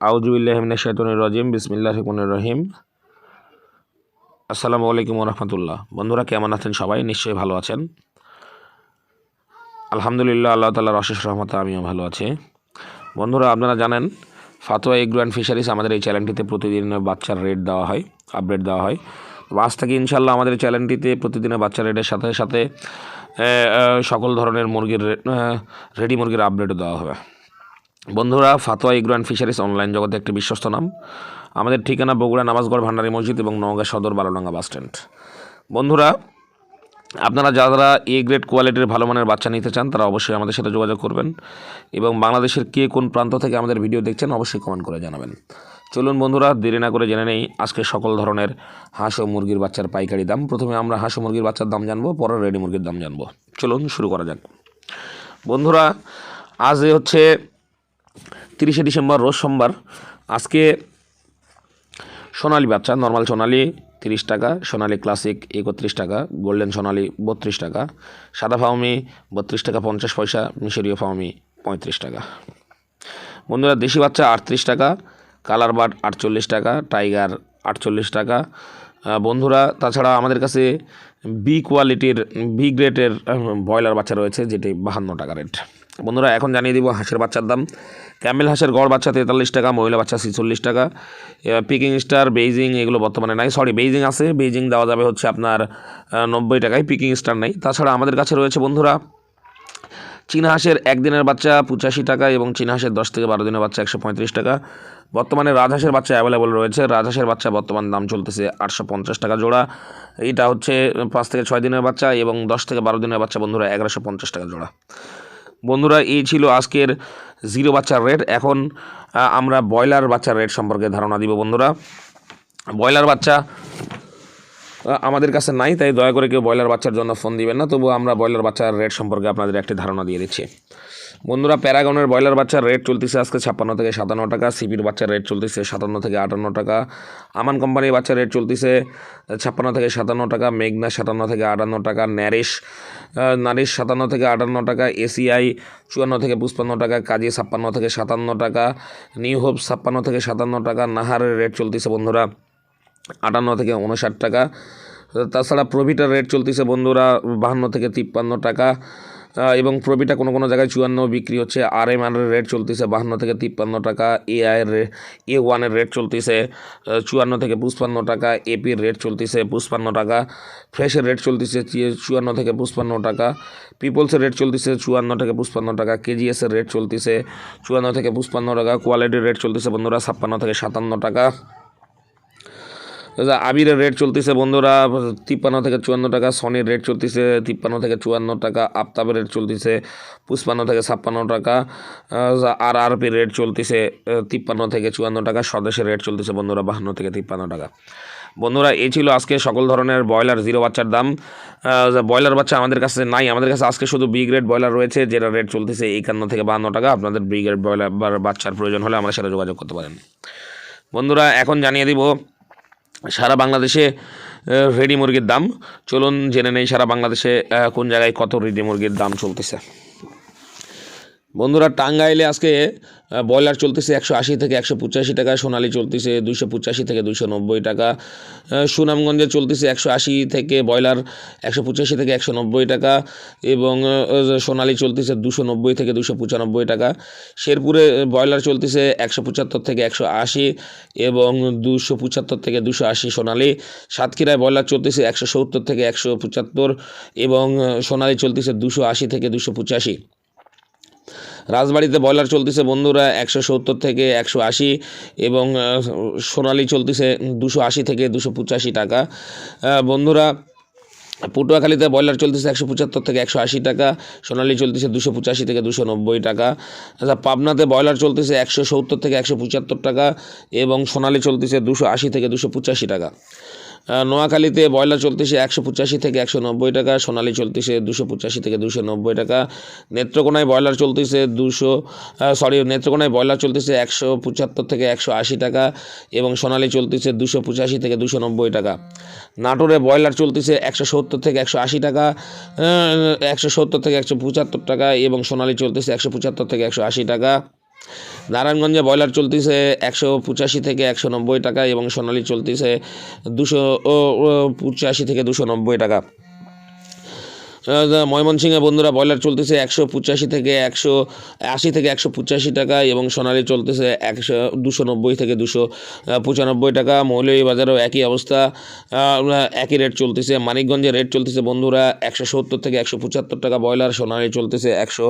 আউজুবিল্লাহমিনা শৈতনুর রাজিম বিসমিল্লাহ রহমানুর রহিম। আসসালামু আলাইকুম রহমতুল্লাহ। বন্ধুরা, কেমন আছেন সবাই? নিশ্চয়ই ভালো আছেন। আলহামদুলিল্লাহ, আল্লাহ তাল্লাহর অশেষ রহমতে আমিও ভালো আছি। বন্ধুরা, আপনারা জানেন, ফাতোয়া এগ্রো অ্যান্ড ফিশারিজ আমাদের এই চ্যানেলটিতে প্রতিদিন বাচ্চার রেট দেওয়া হয়, আপডেট দেওয়া হয়। আজ থেকে ইনশাল্লাহ আমাদের চ্যানেলটিতে প্রতিদিনের বাচ্চার রেটের সাথে সাথে সকল ধরনের মুরগির রেডি মুরগির আপডেটও দেওয়া হবে। বন্ধুরা, ফাতোয়া ইগ্রো অ্যান্ড ফিশারিজ অনলাইন জগতে একটি বিশ্বস্ত নাম। আমাদের ঠিকানা বগুড়া নামাজগড় ভান্ডারী মসজিদ এবং নওগাঁ সদর বারোডাঙ্গা বাস স্ট্যান্ড। বন্ধুরা, আপনারা যারা এ গ্রেড কোয়ালিটির ভালো মানের বাচ্চা নিতে চান, তারা অবশ্যই আমাদের সাথে যোগাযোগ করবেন এবং বাংলাদেশের কে কোন প্রান্ত থেকে আমাদের ভিডিও দেখছেন, অবশ্যই কমেন্ট করে জানাবেন। চলুন বন্ধুরা, দেরি না করে জেনে নেই, আজকে সকল ধরনের হাঁস ও মুরগির বাচ্চার পাইকারি দাম। প্রথমে আমরা হাঁস ও মুরগির বাচ্চার দাম জানব, পরে রেডি মুরগির দাম জানব। চলুন শুরু করা যাক। বন্ধুরা, আজ হচ্ছে তিরিশে ডিসেম্বর, রোজ সোমবার। আজকে সোনালি বাচ্চা নর্মাল সোনালি তিরিশ টাকা, সোনালি ক্লাসিক একত্রিশ টাকা গোল্ডেন সোনালি বত্রিশ টাকা, সাদা ফাউমি বত্রিশ টাকা পঞ্চাশ পয়সা, মিশরীয় ফাউমি পঁয়ত্রিশ টাকা। বন্ধুরা, দেশি বাচ্চা আটত্রিশ টাকা, কালার বার্ড আটচল্লিশ টাকা, টাইগার আটচল্লিশ টাকা। বন্ধুরা, তাছাড়া আমাদের কাছে বি কোয়ালিটির বি গ্রেডের ব্রয়লার বাচ্চা রয়েছে, যেটি বাহান্ন টাকা রেট। বন্ধুরা, এখন জানিয়ে দিব হাঁসের বাচ্চার দাম। ক্যামেল হাঁসের গড় বাচ্চা তেতাল্লিশ টাকা, মহিলা বাচ্চা ছিচল্লিশ টাকা। পিকিং স্টার, বেইজিং, এগুলো বর্তমানে নাই। সরি বেইজিং আছে। বেইজিং দেওয়া যাবে হচ্ছে আপনার নব্বই টাকায় পিকিং স্টার নাই। তাছাড়া আমাদের কাছে রয়েছে বন্ধুরা, চীনা হাঁসের একদিনের বাচ্চা পঁচাশি টাকা এবং চীনা হাঁসের দশ থেকে বারো দিনের বাচ্চা একশো পঁয়ত্রিশ টাকা। বর্তমানে রাজহাঁসের বাচ্চা অ্যাভেলেবল রয়েছে। রাজহাঁসের বাচ্চা বর্তমান দাম চলতেছে আটশো পঞ্চাশ টাকা জোড়া। এটা হচ্ছে পাঁচ থেকে ছয় দিনের বাচ্চা এবং দশ থেকে বারো দিনের বাচ্চা বন্ধুরা এগারোশো পঞ্চাশ টাকা জোড়া। বন্ধুরা, এই ছিল আজকের জিরো বাচ্চার রেট। এখন আমরা ব্রয়লার বাচ্চার রেট সম্পর্কে ধারণা দিব বন্ধুরা। ব্রয়লার বাচ্চা আমাদের কাছে নাই, তাই দয়া করে কেউ ব্রয়লার বাচ্চার জন্য ফোন দিবেন না। তবু আমরা ব্রয়লার বাচ্চার রেট সম্পর্কে আপনাদের একটি ধারণা দিয়ে দিচ্ছি। বন্ধুরা, প্যারাগনের ব্রয়লার বাচ্চার রেট চলতেছে আজকে ছাপ্পান্ন থেকে সাতান্ন টাকা, সিপির বাচ্চার রেট চলতেছে সাতান্ন থেকে আটান্ন টাকা, আমান কোম্পানির বাচ্চার রেট চলতেছে ছাপ্পান্ন থেকে সাতান্ন টাকা, মেঘনা সাতান্ন থেকে আটান্ন টাকা ন্যারিশ নারিশ সাতান্ন থেকে আটান্ন টাকা, এসিআই চুয়ান্ন থেকে পঁচপান্ন টাকা, কাজী ছাপ্পান্ন থেকে সাতান্ন টাকা, নিউ হোপ ছাপ্পান্ন থেকে সাতান্ন টাকা, নাহারের রেট চলতেছে বন্ধুরা আটান্ন থেকে উনষাট টাকা, তাছাড়া প্রভিটার রেট চলতেছে বন্ধুরা বাহান্ন থেকে তিপ্পান্ন টাকা এবং প্রভিটা কোনো কোনো জায়গায় চুয়ান্ন বিক্রি হচ্ছে। আর এম আরের রেট চলতেছে বাহান্ন থেকে তিপ্পান্ন টাকা এ আইয়ের এ ওয়ানের রেট চলতেছে চুয়ান্ন থেকে পুষ্পান্ন টাকা এপির রেট চলতেছে পুষ্পান্ন টাকা ফ্রেশের রেট চলতেছে চুয়ান্ন থেকে পুষ্পান্ন টাকা পিপলসের রেট চলতেছে চুয়ান্ন থেকে পুষ্পান্ন টাকা কেজিএসের রেট চলতেছে চুয়ান্ন থেকে পুষ্পান্ন টাকা কোয়ালিটির রেট চলতেছে বন্ধুরা ছাপ্পান্ন থেকে সাতান্ন টাকা। আবিরের রেট চলতেছে বন্ধুরা তিপ্পান্ন থেকে চুয়ান্ন টাকা, সনির রেট চলতেছে তিপ্পান্ন থেকে চুয়ান্ন টাকা, আফতাবের রেট চলতেছে পুষ্পান্ন থেকে ছাপ্পান্ন টাকা আর আরপির রেট চলতেছে তিপ্পান্ন থেকে চুয়ান্ন টাকা, স্বদেশের রেট চলতেছে বন্ধুরা বাহান্ন থেকে তিপ্পান্ন টাকা। বন্ধুরা, এই ছিল আজকে সকল ধরনের ব্রয়লার জিরো বাচ্চার দাম। যা ব্রয়লার বাচ্চা আমাদের কাছে নাই, আমাদের কাছে আজকে শুধু বি গ্রেড ব্রয়লার রয়েছে, যেটা রেট চলতেছে একান্ন থেকে বাহান্ন টাকা। আপনাদের বি গ্রেড ব্রয়লার বাচ্চার প্রয়োজন হলে আমাদের সাথে যোগাযোগ করতে পারেন। বন্ধুরা, এখন জানিয়ে দিব সারা বাংলাদেশে রেডি মুরগির দাম। চলুন জেনে নেই সারা বাংলাদেশে কোন জায়গায় কত রেডি মুরগির দাম চলতেছে। বন্ধুরা, টাঙ্গাইলে আজকে ব্রয়লার চলতেছে একশো আশি থেকে একশো পঁচাশি টাকা, সোনালি চলতেছে দুশো পঁচাশি থেকে দুশো নব্বই টাকা সুনামগঞ্জে চলতেছে একশো আশি থেকে ব্রয়লার একশো পঁচাশি থেকে একশো নব্বই টাকা এবং সোনালি চলতেছে দুশো নব্বই থেকে দুশো পঁচানব্বই টাকা। শেরপুরে ব্রয়লার চলতেছে একশো পঁচাত্তর থেকে একশো আশি এবং দুশো পঁচাত্তর থেকে দুশো আশি সোনালি। সাতক্ষীরায় ব্রয়লার চলতেছে একশো সত্তর থেকে একশো পঁচাত্তর এবং সোনালি চলতেছে দুশো আশি থেকে দুশো পঁচাশি। রাজবাড়িতে ব্রয়লার চলতেছে বন্ধুরা একশো সত্তর থেকে একশো আশি এবং সোনালি চলতেছে দুশো আশি থেকে দুশো পঁচাশি টাকা। বন্ধুরা, পটুয়াখালীতে ব্রয়লার চলতেছে একশো পঁচাত্তর থেকে একশো আশি টাকা, সোনালি চলতেছে দুশো পঁচাশি থেকে দুশো নব্বই টাকা। আচ্ছা পাবনাতে ব্রয়লার চলতেছে একশো সত্তর থেকে একশো পঁচাত্তর টাকা এবং সোনালি চলতেছে দুশো আশি থেকে দুশো পঁচাশি টাকা। নোয়াখালীতে ব্রয়লার চলতেছে একশো পঁচাশি থেকে একশো নব্বই টাকা, সোনালি চলতেছে দুশো পঁচাশি থেকে দুশো নব্বই টাকা, নেত্রকোনায় ব্রয়লার চলতেছে দুশো সরি নেত্রকোনায় ব্রয়লার চলতেছে একশো পঁচাত্তর থেকে একশো আশি টাকা এবং সোনালি চলতেছে দুশো পঁচাশি থেকে দুশো নব্বই টাকা। নাটোরে ব্রয়লার চলতেছে একশো সত্তর থেকে একশো আশি টাকা একশো সত্তর থেকে একশো পঁচাত্তর টাকা এবং সোনালি চলতেছে একশো পঁচাত্তর থেকে একশো আশি টাকা। নারায়ণগঞ্জে ব্রয়লার চলতেছে একশো পঁচাশি থেকে একশো নব্বই টাকা এবং সোনালি চলতেছে দুশো পঁচাশি থেকে দুশো নব্বই টাকা। ময়মনসিংহে বন্ধুরা ব্রয়লার চলতেছে একশো পঁচাশি থেকে একশো আশি থেকে একশো পঁচাশি টাকা এবং সোনালি চলতেছে একশো, দুশো নব্বই থেকে দুশো পঁচানব্বই টাকা। মৌলভীবাজারেও একই অবস্থা। একই রেট চলতেছে। মানিকগঞ্জে রেট চলতেছে বন্ধুরা একশো সত্তর থেকে একশো পঁচাত্তর টাকা। ব্রয়লার সোনালি চলতেছে একশো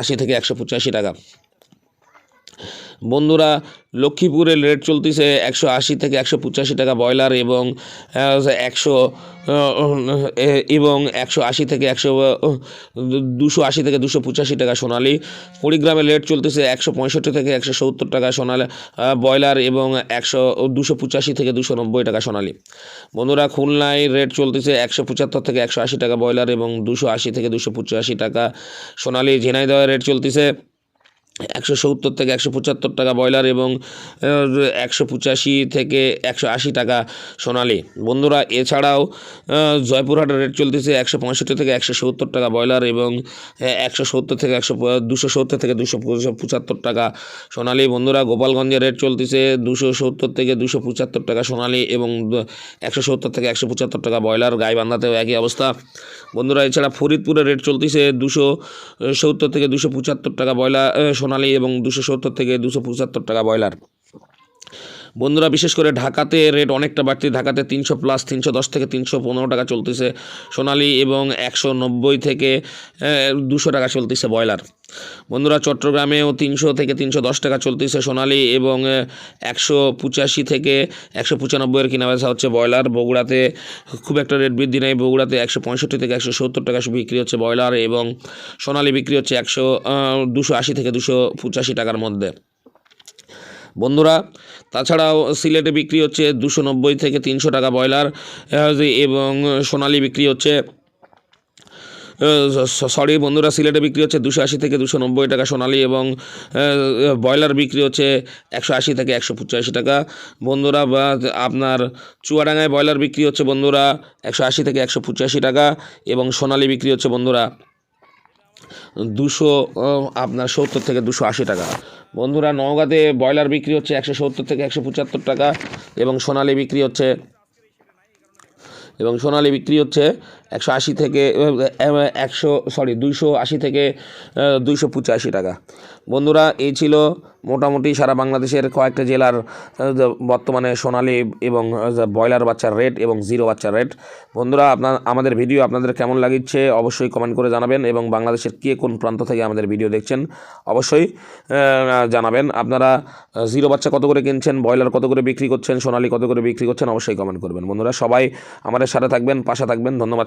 আশি থেকে একশো পঁচাশি টাকা। বন্ধুরা, লক্ষ্মীপুরের রেট চলতেছে একশো আশি থেকে একশো পঁচাশি টাকা ব্রয়লার এবং একশো এবং একশো আশি থেকে একশো, দুশো আশি থেকে দুশো পঁচাশি টাকা সোনালি। কুড়িগ্রামের রেট চলতেছে একশো পঁয়ষট্টি থেকে একশো সত্তর টাকা সোনালি ব্রয়লার এবং একশো, দুশো পঁচাশি থেকে দুশো নব্বই টাকা সোনালি। বন্ধুরা, খুলনায় রেট চলতেছে একশো পঁচাত্তর থেকে একশো আশি টাকা ব্রয়লার এবং দুশো আশি থেকে দুশো পঁচাশি টাকা সোনালি। ঝিনাইদহের রেট চলতেছে একশো সত্তর থেকে একশো পঁচাত্তর টাকা ব্রয়লার এবং একশো পঁচাশি থেকে একশো আশি টাকা সোনালি। বন্ধুরা, এছাড়াও জয়পুরহাটের রেট চলতেছে একশো পঁয়ষট্টি থেকে একশো সত্তর টাকা ব্রয়লার এবং একশো সত্তর থেকে একশো দুশো সত্তর থেকে দুশো পঁচাত্তর টাকা সোনালি। বন্ধুরা গোপালগঞ্জের রেট চলতেছে দুশো সত্তর থেকে দুশো পঁচাত্তর টাকা সোনালি এবং একশো সত্তর থেকে একশো পঁচাত্তর টাকা ব্রয়লার। গাইবান্ধাতেও একই অবস্থা। বন্ধুরা, এছাড়া ফরিদপুরের রেট চলতেছে দুশো সত্তর থেকে দুশো পঁচাত্তর টাকা ব্রয়লার সোনালি এবং দুশো সত্তর থেকে দুশো পঁচাত্তর টাকা ব্রয়লার। বন্ধুরা, বিশেষ করে ঢাকাতে রেট অনেকটা বাড়তি। ঢাকাতে তিনশো প্লাস তিনশো দশ থেকে তিনশো পনেরো টাকা চলতেছে সোনালি এবং একশো নব্বই থেকে দুশো টাকা চলতেছে ব্রয়লার। বন্ধুরা, চট্টগ্রামেও তিনশো থেকে তিনশো দশ টাকা চলতেছে সোনালি এবং একশো পঁচাশি থেকে একশো পঁচানব্বইয়ের কিনা বেচা হচ্ছে ব্রয়লার। বগুড়াতে খুব একটা রেট বৃদ্ধি নেই। বগুড়াতে একশো পঁয়ষট্টি থেকে একশো সত্তর টাকা বিক্রি হচ্ছে ব্রয়লার এবং সোনালি বিক্রি হচ্ছে একশো দুশো আশি থেকে দুশো পঁচাশি টাকার মধ্যে। বন্ধুরা, তাছাড়াও সিলেটে বিক্রি হচ্ছে দুশো নব্বই থেকে তিনশো টাকা ব্রয়লার এবং সোনালি বিক্রি হচ্ছে সরি বন্ধুরা, সিলেটে বিক্রি হচ্ছে দুশো আশি থেকে দুশো নব্বই টাকা সোনালি এবং ব্রয়লার বিক্রি হচ্ছে একশো আশি থেকে একশো পঁচাশি টাকা। বন্ধুরা, বা, আপনার চুয়াডাঙ্গায় ব্রয়লার বিক্রি হচ্ছে বন্ধুরা একশো আশি থেকে একশো পঁচাশি টাকা এবং সোনালি বিক্রি হচ্ছে বন্ধুরা দুশো আপনার সত্তর থেকে দুশো আশি টাকা। বন্ধুরা, নওগাঁতে ব্রয়লার বিক্রি হচ্ছে একশো সত্তর থেকে একশো পঁচাত্তর টাকা এবং সোনালি বিক্রি হচ্ছে এবং সোনালি বিক্রি হচ্ছে একশো আশি থেকে একশো, সরি, দুইশো আশি থেকে দুইশো পঁচাশি টাকা। বন্ধুরা, এই ছিল মোটামুটি সারা বাংলাদেশের কয়েকটা জেলার বর্তমানে সোনালি এবং ব্রয়লার বাচ্চার রেট এবং জিরো বাচ্চার রেট। বন্ধুরা, আপনার, আমাদের ভিডিও আপনাদের কেমন লাগিচ্ছে অবশ্যই কমেন্ট করে জানাবেন এবং বাংলাদেশের কে কোন প্রান্ত থেকে আমাদের ভিডিও দেখছেন অবশ্যই জানাবেন। আপনারা জিরো বাচ্চা কত করে কিনছেন, ব্রয়লার কত করে বিক্রি করছেন, সোনালি কত করে বিক্রি করছেন অবশ্যই কমেন্ট করবেন। বন্ধুরা, সবাই আমাদের সাথে থাকবেন, পাশে থাকবেন। ধন্যবাদ